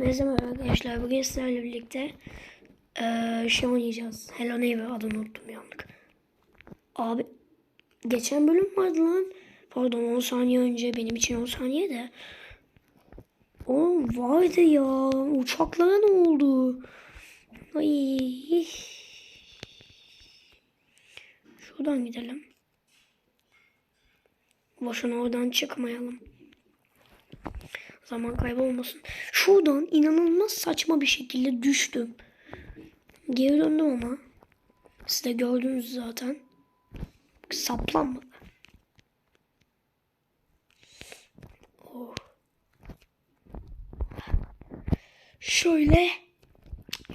Hepinize merhaba arkadaşlar. Bugün sizlerle birlikte eee şey oynayacağız. Hello Neighbor adını unuttum yandık. Abi geçen bölüm vardı lan. Pardon 10 saniye önce benim için 10 saniye de. Oğlum vardı ya. Uçaklara ne oldu? Ay. Şuradan gidelim. Boşuna oradan çıkmayalım. Zaman kaybı olmasın. Şuradan inanılmaz saçma bir şekilde düştüm. Geri döndüm ama. Siz de gördünüz zaten. Saplanmadı. Oh. Şöyle.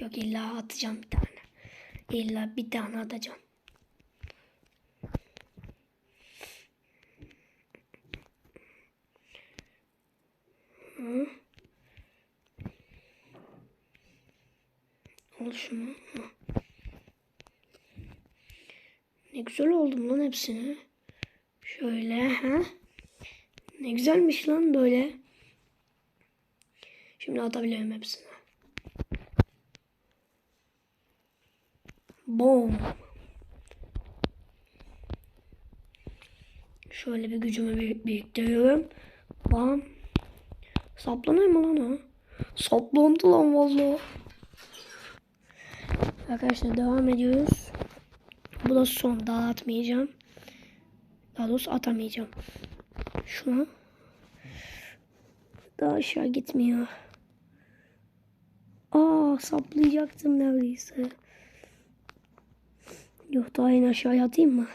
Yok illa atacağım bir tane. İlla bir tane atacağım. Hı. Al şunu. Ne güzel oldum lan hepsini. Şöyle ha. Ne güzelmiş lan böyle. Şimdi atabilirim hepsini. Boom. Şöyle bir gücümü bir- biriktiriyorum. Bam. Saplanır mı lan o? Saplandı lan vallahi. Arkadaşlar devam ediyoruz. Bu da son. Daha atmayacağım. Daha doğrusu atamayacağım. Şuna. Daha aşağı gitmiyor. Aa saplayacaktım neredeyse. Yok daha en aşağıya atayım mı?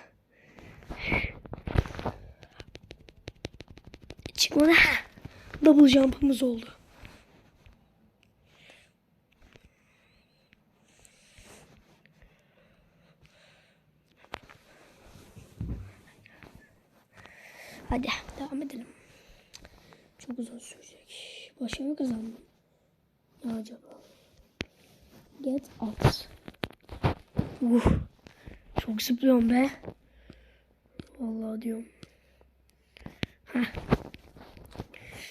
Çıkmadı. Double jump'ımız oldu. Hadi devam edelim. Çok uzun sürecek. Başımı kazandım. Ne acaba? Get out. Uh, çok zıplıyorum be. Vallahi diyorum. Heh.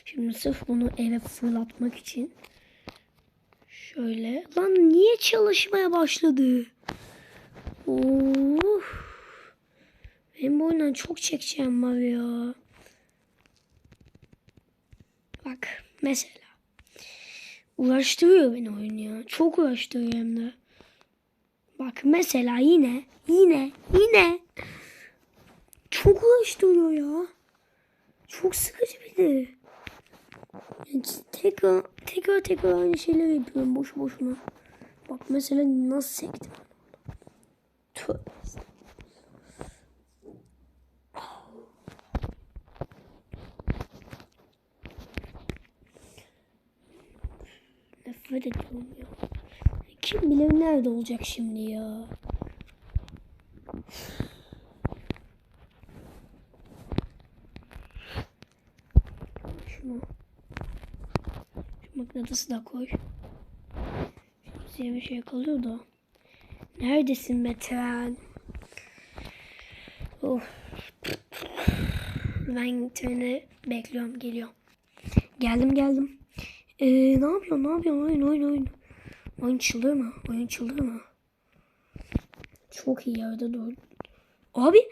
Şimdi sırf bunu eve fırlatmak için şöyle. Lan niye çalışmaya başladı? Of. Benim bu oyundan çok çekeceğim var ya. Bak mesela. Uğraştırıyor beni oyun ya. Çok uğraştırıyor hem de. Bak mesela yine, yine, yine. Çok uğraştırıyor ya. Çok sıkıcı bir de. Tekrar, tekrar tekrar aynı şeyleri yapıyorum boş boşuna. Bak mesela nasıl sektim. Tövbe. Nefret ediyorum ya. Kim bilir nerede olacak şimdi ya. Şunu. Şu mıknatısı da koy. Şimdi bir şey kalıyor da. Neredesin be tren? Of. Ben treni bekliyorum. Geliyorum. Geldim geldim. Ee, ne yapıyorsun? Ne yapıyorsun? Oyun oyun oyun. Oyun çıldır mı? Oyun çıldır mı? Çok iyi yerde dur. Abi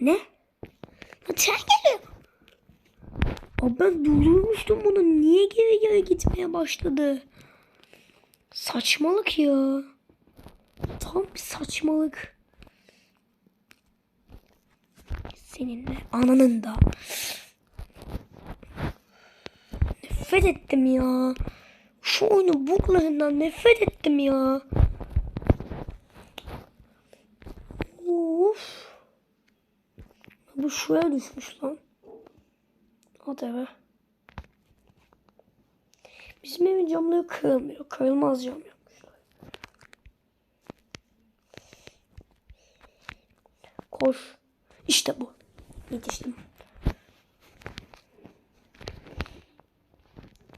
ne? Tren geliyor. Abi ben durdurmuştum bunu. Niye geri geri gitmeye başladı? Saçmalık ya. Tam bir saçmalık. Seninle ananın da. Nefret ettim ya. Şu oyunu buglarından nefret ettim ya. Of. Bu şuraya düşmüş lan. At eve. Bizim evin camları kırılmıyor. Kırılmaz cam yapmışlar. Koş. İşte bu. Yetiştim.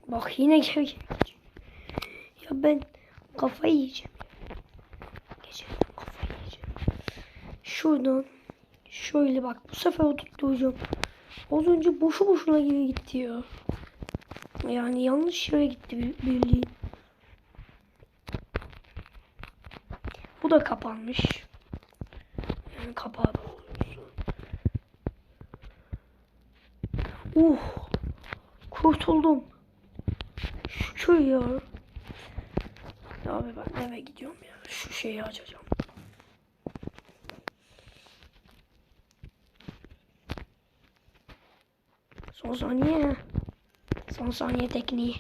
Bak yine gidiyor. Ya ben kafayı yiyeceğim. Gerçekten kafayı yiyeceğim. Şuradan şöyle bak bu sefer oturtturacağım. Az önce boşu boşuna geri gitti ya. Yani yanlış yere gitti bir- bildiğin. Bu da kapanmış. Yani kapağı da oluyorsun. Uh. Kurtuldum. Ya abi ben eve gidiyorum ya. Şu şeyi açacağım. Son saniye. Son saniye tekniği.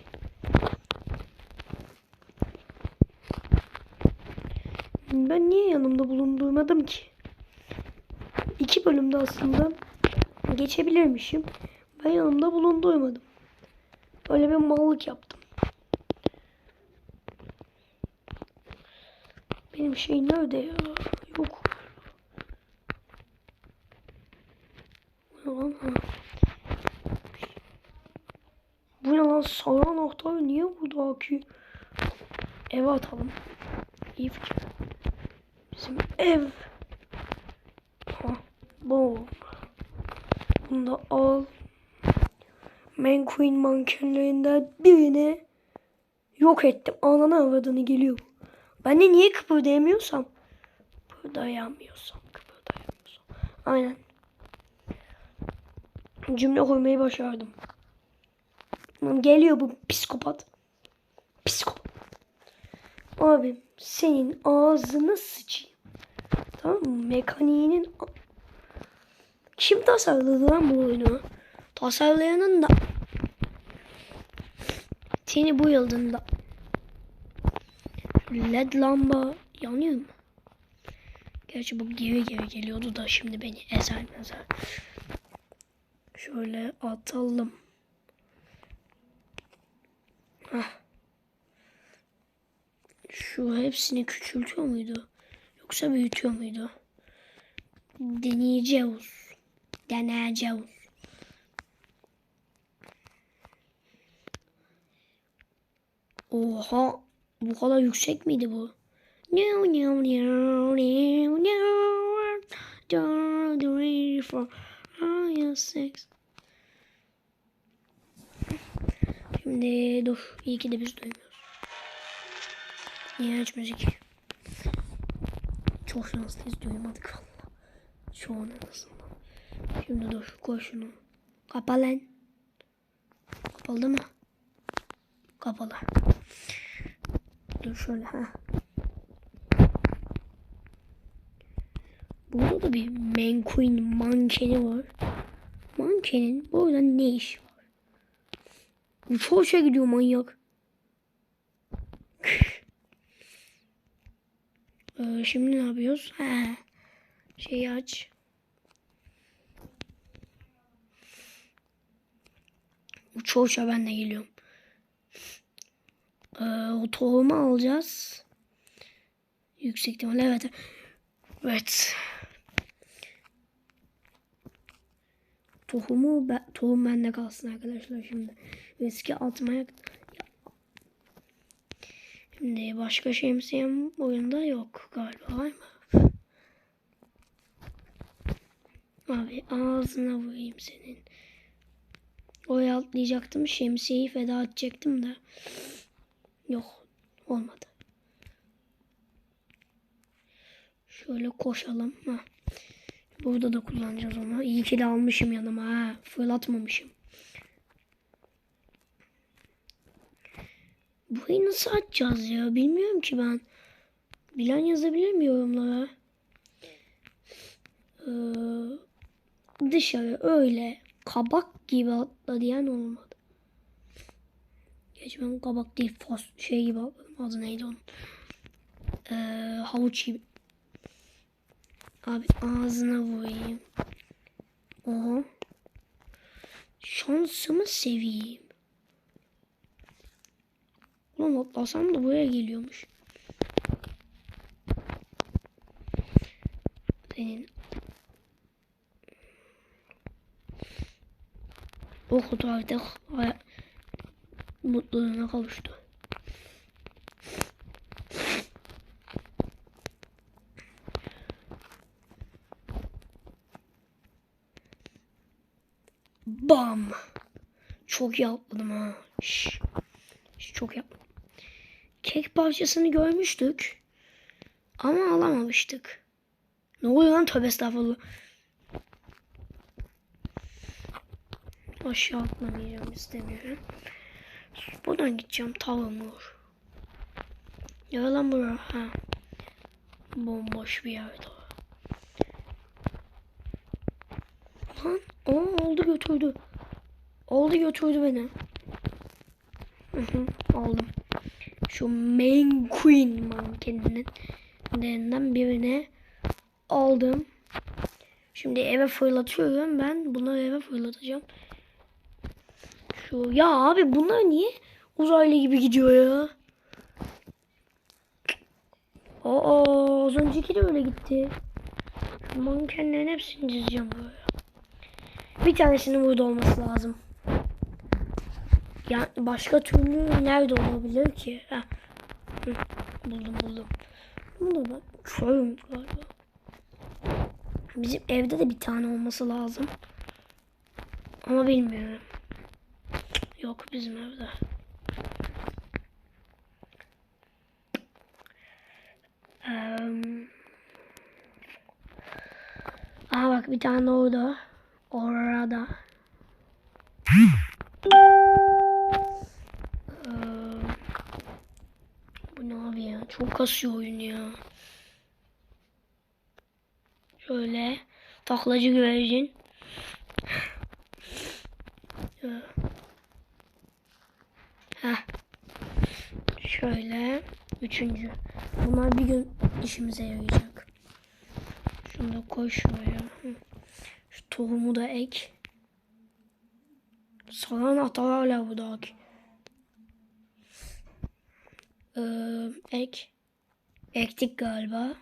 Ben niye yanımda bulundurmadım ki? İki bölümde aslında geçebilirmişim. Ben yanımda bulundurmadım. Öyle bir mallık yaptım. Benim şey nerede ya? Yok. Bu ne lan? Ha. Bu ne lan? Sarı anahtar niye burada ki? Eve atalım. İyi fikir. Bizim ev. Ha, bu. Bunu da al. McQueen mankenlerinden birini yok ettim. Ananı avradını geliyor. Ben de niye kıpırdayamıyorsam? Kıpırdayamıyorsam. Kıpırdayamıyorsam. Aynen. Cümle kurmayı başardım. Geliyor bu psikopat. Psikopat. Abi senin ağzını sıçayım. Tamam mı? Mekaniğinin... Kim tasarladı lan bu oyunu? Tasarlayanın da... Seni bu yıldığında... LED lamba yanıyor mu? Gerçi bu geri geri geliyordu da şimdi beni ezer mezer. Şöyle atalım. Hah. Şu hepsini küçültüyor muydu? Yoksa büyütüyor muydu? Deneyeceğiz. Deneyeceğiz. Oha. Bu kadar yüksek miydi bu? Şimdi dur. İyi ki de biz duymuyoruz. İğrenç müzik. Çok şanslıyız duymadık valla. Şu an en azından. Şimdi dur koy şunu. Kapa lan. Kapalı mı? Kapalı. Dur şöyle ha. Burada da bir McQueen mankeni var. Mankenin burada ne işi var? Uçağa uçağa gidiyor manyak. Ee, şimdi ne yapıyoruz? Ha. Şeyi aç. Uça uça ben de geliyorum. Ee, tohumu alacağız. Yüksek ihtimalle evet. Evet. Tohumu ben, tohum bende kalsın arkadaşlar şimdi. Riski atmaya Şimdi başka şemsiyem oyunda yok galiba var mı? Abi ağzına vurayım senin. Oraya atlayacaktım. Şemsiyeyi feda edecektim de. Yok. Olmadı. Şöyle koşalım. Ha. Burada da kullanacağız onu. İyi ki de almışım yanıma. Ha. Fırlatmamışım. Burayı nasıl açacağız ya? Bilmiyorum ki ben. Bilen yazabilir mi yorumlara? Ee, dışarı öyle kabak gibi atla diyen olmadı. Ben kabak değil fos şey gibi. Adı neydi onun? Ee, havuç gibi. Abi ağzına vurayım. Oha. Şansımı seveyim. Ulan atlasam da buraya geliyormuş. Senin o fotoğrafta hay- mutluluğuna kavuştu. Bam. çok iyi atladım ha. Şş. Şş, çok yapmadım. Kek parçasını görmüştük. Ama alamamıştık. Ne oluyor lan tövbe estağfurullah. Aşağı atlamayacağım istemiyorum. Buradan gideceğim Tower Ya lan bura ha. Bomboş bir yerde. Lan o oldu götürdü. Oldu götürdü beni. Hı hı, aldım. Şu main queen mankeninin derinden birini aldım. Şimdi eve fırlatıyorum. Ben bunları eve fırlatacağım. Şu ya abi bunlar niye uzaylı gibi gidiyor ya? Aa az önceki de öyle gitti. Mankenlerin hepsini dizeceğim böyle. Bir tanesinin burada olması lazım. Ya başka türlü nerede olabilir ki? Hı, buldum buldum. Bunu ben körüm galiba. Bizim evde de bir tane olması lazım. Ama bilmiyorum. Yok bizim evde. Um, Aa bak bir tane orada. Orada. Bu ne abi ya? Çok kasıyor oyun ya. Şöyle taklacı güvercin. Heh. Şöyle üçüncü. Bunlar bir gün işimize yarayacak. Şunu da koy şuraya. Şu tohumu da ek. Salan atalarla bu da ek. Ee, ek. Ektik galiba.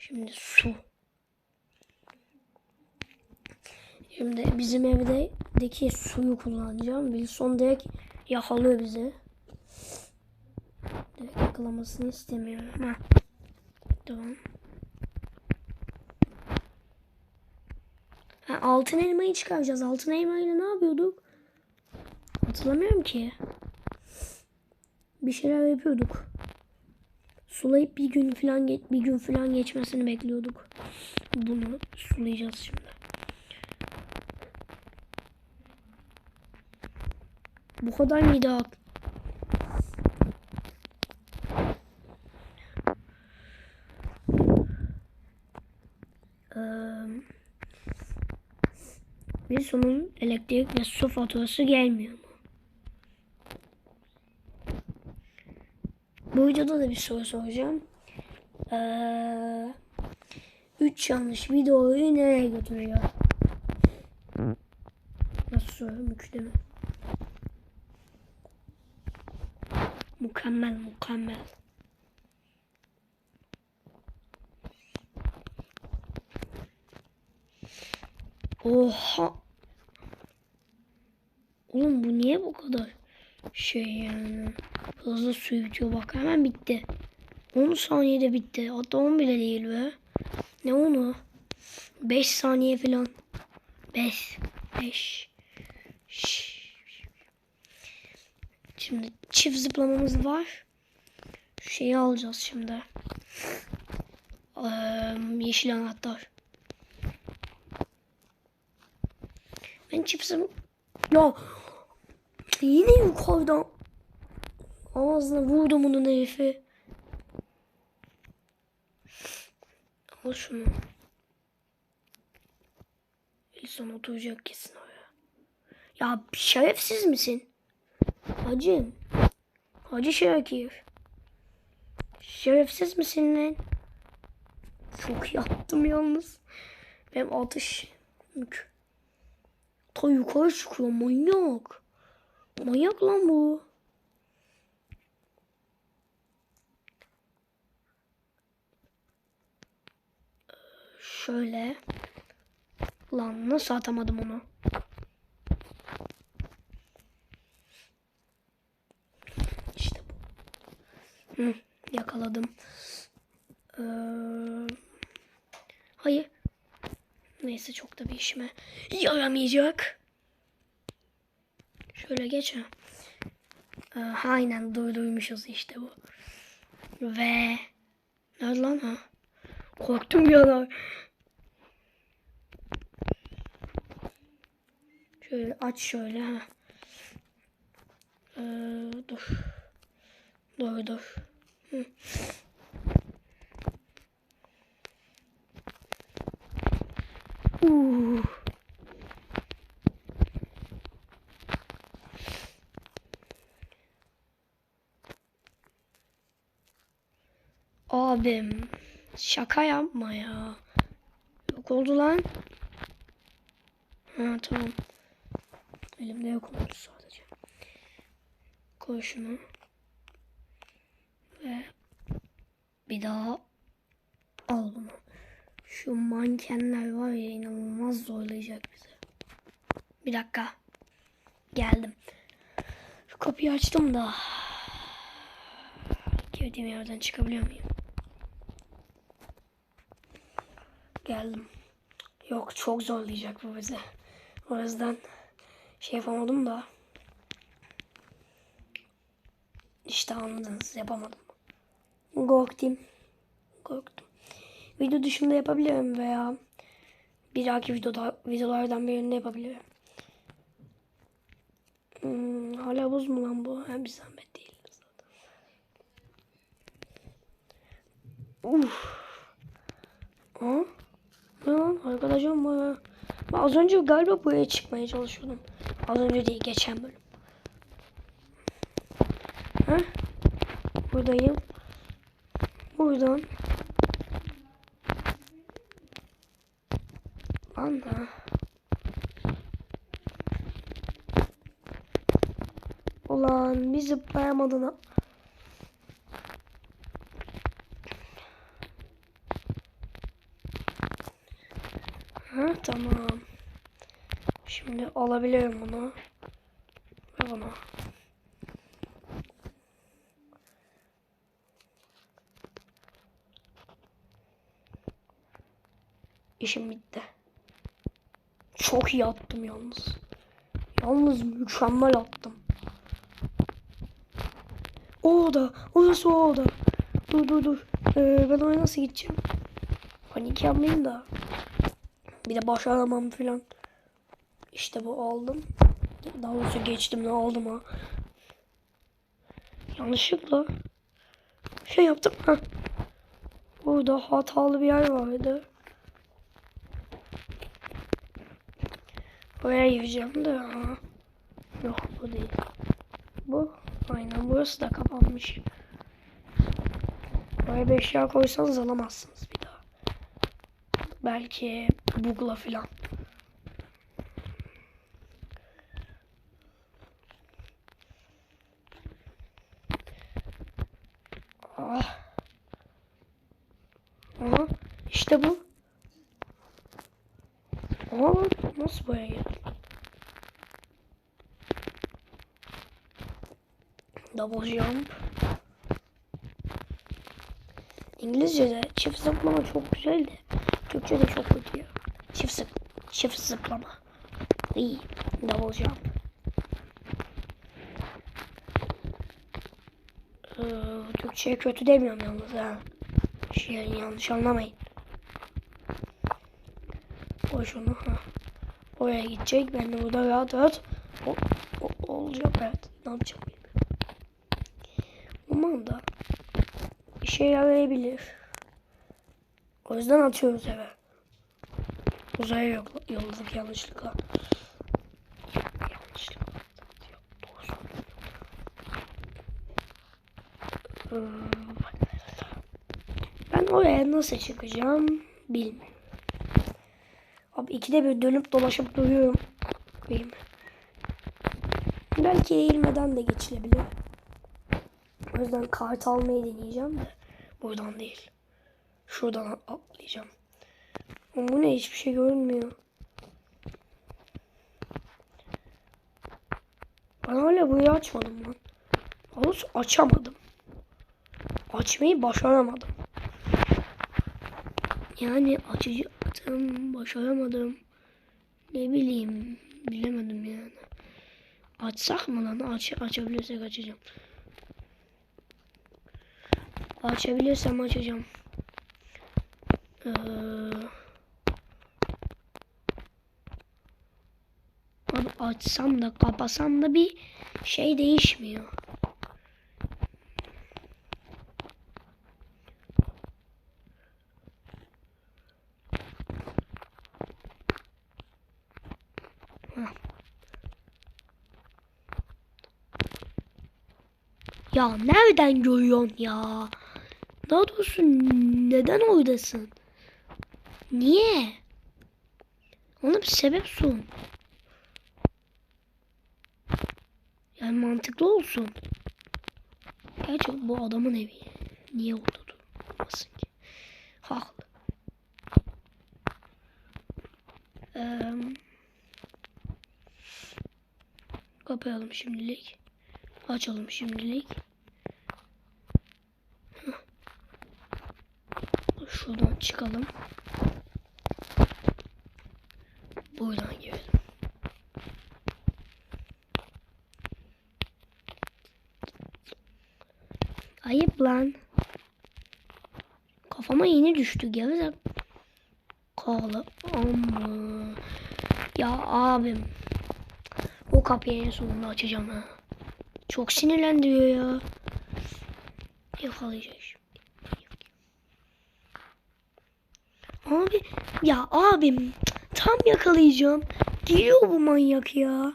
Şimdi su. Şimdi bizim evdeki suyu kullanacağım. Wilson direkt yakalıyor bizi. Direkt yakalamasını istemiyorum. Ha. Tamam. Ha, altın elmayı çıkaracağız. Altın elmayla ne yapıyorduk? Hatırlamıyorum ki. Bir şeyler yapıyorduk. Sulayıp bir gün falan bir gün falan geçmesini bekliyorduk. Bunu sulayacağız şimdi. Bu kadar mıydı? Ee, bir sonun elektrik ve su faturası gelmiyor mu? Bu videoda da bir soru soracağım. Ee, üç yanlış videoyu nereye götürüyor? Nasıl soruyorum? Üçte Mükemmel mükemmel. Oha. Oğlum bu niye bu kadar şey yani. Hızlı su bitiyor bak hemen bitti. 10 saniyede bitti. Hatta 10 bile değil be. Ne onu? 5 saniye falan. 5. 5. Şimdi çift zıplamamız var. Şu şeyi alacağız şimdi. Ee, yeşil anahtar. Ben zıplam... Ya yine yukarıdan ağzına vurdum onun herifi. Al şunu. İnsan oturacak kesin oraya. Ya şerefsiz misin? Hacım. Hacı Şakir. Şerefsiz misin lan? Çok yattım yalnız. Benim atış mük. Ta yukarı çıkıyor manyak. Manyak lan bu. Şöyle. Lan nasıl atamadım onu? Hı, yakaladım. Ee, hayır. Neyse çok da bir işime yaramayacak. Şöyle geç ha. Ee, aynen duyduymuşuz işte bu. Ve nerede lan ha? Korktum bir ara. Şöyle aç şöyle ha. Ee, dur. Dur dur. Abim şaka yapma ya. Yok oldu lan. Ha tamam. Elimde yok oldu sadece. Koy şunu. Ve bir daha al bunu. Şu mankenler var ya inanılmaz zorlayacak bizi. Bir dakika. Geldim. Şu kapıyı açtım da. Girdiğim yerden çıkabiliyor muyum? Geldim. Yok çok zorlayacak bu bizi. O yüzden şey yapamadım da. İşte anladınız yapamadım. Korktum. Korktum. Video dışında yapabilirim veya bir dahaki videoda, videolardan birinde yapabilirim. Hmm, hala buz mu lan bu? Hem bir zahmet değil. Uf. Aa, ne lan arkadaşım bu. Ben az önce galiba buraya çıkmaya çalışıyordum. Az önce değil geçen bölüm. Ha? Buradayım. Buradan. Lan. Ulan bir zıplayamadın. Ha tamam. Şimdi alabilirim bunu. Ve bunu. İşim bitti. Çok iyi attım yalnız. Yalnız mükemmel attım. O oda. Orası o oda. Dur dur dur. Ee, ben oraya nasıl gideceğim? Panik yapmayayım da. Bir de başaramam filan. İşte bu aldım. Daha doğrusu geçtim ne aldım ha. Yanlışlıkla şey yaptım ha. Burada hatalı bir yer vardı. Oraya gireceğim de ha. Yok bu değil. Bu. Aynen burası da kapanmış. Buraya bir eşya koysanız alamazsınız bir daha. Belki bugla filan. Ah. Aha, işte bu. Aa, nasıl buraya geldi? Double jump. İngilizce'de çift zıplama çok güzeldi. Türkçe'de çok kötü. Çift zıp çift zıplama. İyi. Double jump. Ee, Türkçe'ye kötü demiyorum yalnız ha. Şey yanlış anlamayın. Koy şunu ha. Oraya gidecek. Ben de burada rahat rahat o, o, olacak evet. Ne yapacağım bilmiyorum. Umarım da işe yarayabilir. O yüzden atıyoruz eve. Uzaya yok, yolladık yanlışlıkla. Yanlışlıkla. Hmm. Ben oraya nasıl çıkacağım bilmiyorum. Abi ikide bir dönüp dolaşıp duruyorum. Koyayım. Belki eğilmeden de geçilebilir. O yüzden kart almayı deneyeceğim de. Buradan değil. Şuradan atlayacağım. Ama bu ne hiçbir şey görünmüyor. Ben hala burayı açmadım lan. Doğrusu açamadım. Açmayı başaramadım. Yani açacaktım, başaramadım. Ne bileyim, bilemedim yani. Açsak mı lan? Aç, açabilirsek açacağım. Açabilirsem açacağım. Ee, abi açsam da kapasam da bir şey değişmiyor. Ya nereden görüyorsun ya? Daha doğrusu neden oradasın? Niye? Ona bir sebep sun. Yani mantıklı olsun. Gerçi bu adamın evi. Niye orada durmasın ki? Haklı. Eee... Kapayalım şimdilik. Açalım şimdilik. Hah. Şuradan çıkalım. Buradan girelim. Ayıp lan. Kafama yeni düştü gevzek. Kağlı. Amma. Ya abim. O kapıyı en sonunda açacağım ha. Çok sinirlendiriyor ya. Yakalayacak şimdi. Abi ya abim tam yakalayacağım. Geliyor bu manyak ya.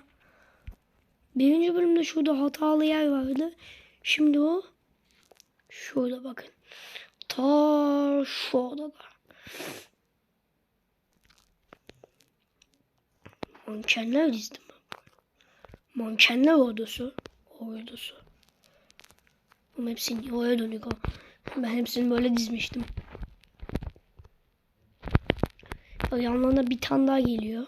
Birinci bölümde şurada hatalı yer vardı. Şimdi o şurada bakın. Ta şu odada. Mankenler dizdim. Mankenler ordusu. Ordusu. Bunun hepsini oraya dönük o. Ben hepsini böyle dizmiştim. Bak yanlarına bir tane daha geliyor.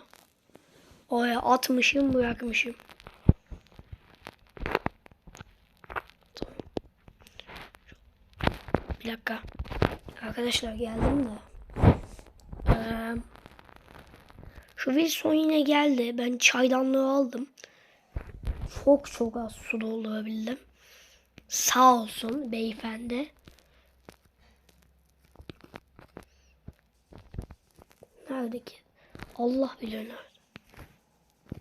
Oraya atmışım bırakmışım. Bir dakika. Arkadaşlar geldim de. Ee, şu Wilson yine geldi. Ben çaydanlığı aldım. Çok çok az su doldurabildim. Sağ olsun beyefendi. Nerede ki? Allah bilir nerede.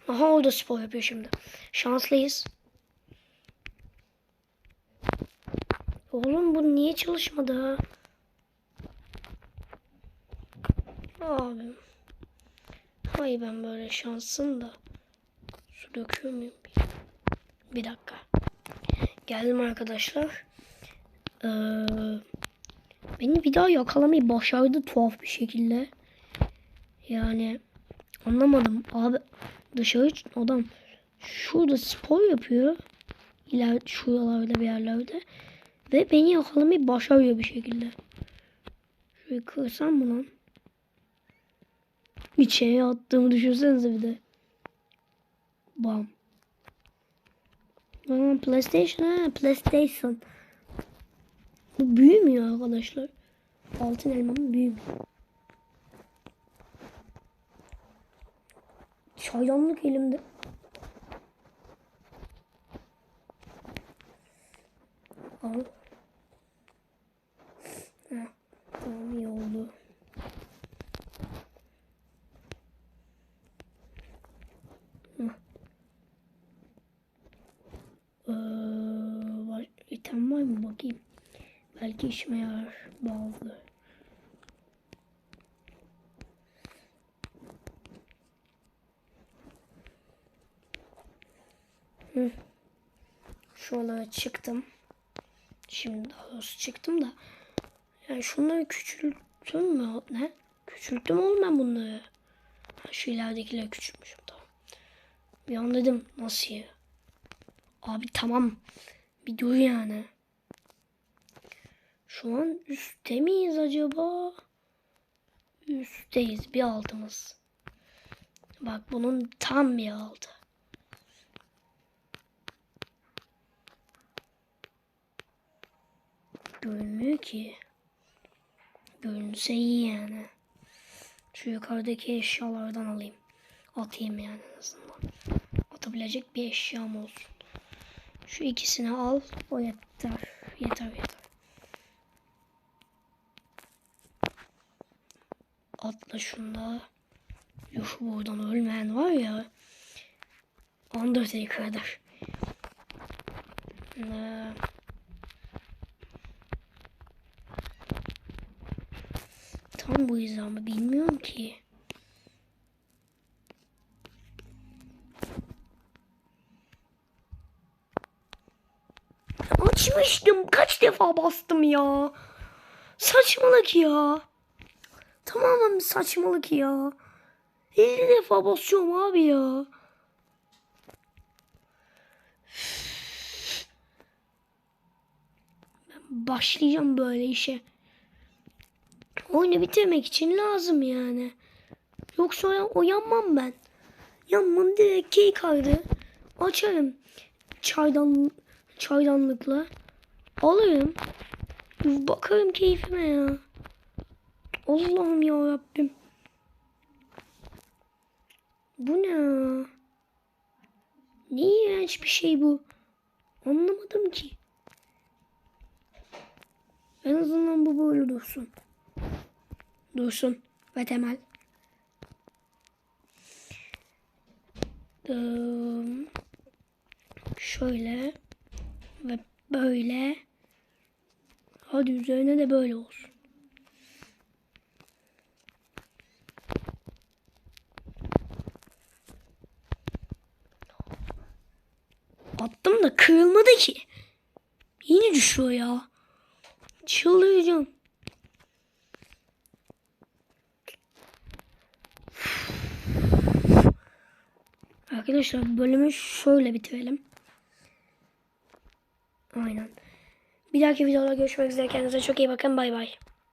Aha orada spor yapıyor şimdi. Şanslıyız. Oğlum bu niye çalışmadı ha? Abim. Hay ben böyle şansım da. Su döküyor muyum? Bir dakika. Geldim arkadaşlar. Ee, beni bir daha yakalamayı başardı tuhaf bir şekilde. Yani anlamadım. Abi dışarı adam şurada spor yapıyor. İler şuralarda bir yerlerde. Ve beni yakalamayı başarıyor bir şekilde. Şöyle kırsam mı lan? İçeriye attığımı düşünsenize bir de. Bam. Aa, PlayStation ha PlayStation. Bu büyümüyor arkadaşlar. Altın elmanın büyümüyor. Çaydanlık elimde. Al. Heh, tamam iyi oldu. Heh. Ee, var, item var mı bakayım. Belki işime yarar bazı. Hı. Şuralara çıktım. Şimdi daha doğrusu çıktım da. Yani şunları küçülttüm mü? Ne? Küçülttüm oğlum ben bunları. Ha, şu ileridekileri küçültmüşüm tamam. Bir an dedim nasıl ya? Abi tamam. Bir dur yani. Şu an üstte miyiz acaba? Üstteyiz bir altımız. Bak bunun tam bir altı. Görünmüyor ki. Görünse iyi yani. Şu yukarıdaki eşyalardan alayım. Atayım yani en azından. atabilecek bir eşyam olsun. Şu ikisini al. O yeter. Yeter yeter. Atla şunda. Şu buradan ölmeyen var ya. Undertaker'dır. Ee, tam bu hizamı bilmiyorum ki. Açmıştım. Kaç defa bastım ya. Saçmalık ya. Tamamen saçmalık ya. 50 defa basıyorum abi ya. Ben başlayacağım böyle işe. Oyunu bitirmek için lazım yani. Yoksa o- o yanmam ben. Yanmam direkt keykardı. Açarım. Çaydan, çaydanlıkla. Alırım. Bakarım keyfime ya. Allah'ım ya Rabbim. Bu ne? Ne iğrenç bir şey bu. Anlamadım ki. En azından bu böyle dursun. Dursun. Ve temel. Şöyle. Ve böyle. Hadi üzerine de böyle olsun. Attım da kırılmadı ki. Yine düşüyor ya. Çıldıracağım. Arkadaşlar bölümü şöyle bitirelim. Aynen. Bir dahaki videoda görüşmek üzere. Kendinize çok iyi bakın. Bay bay.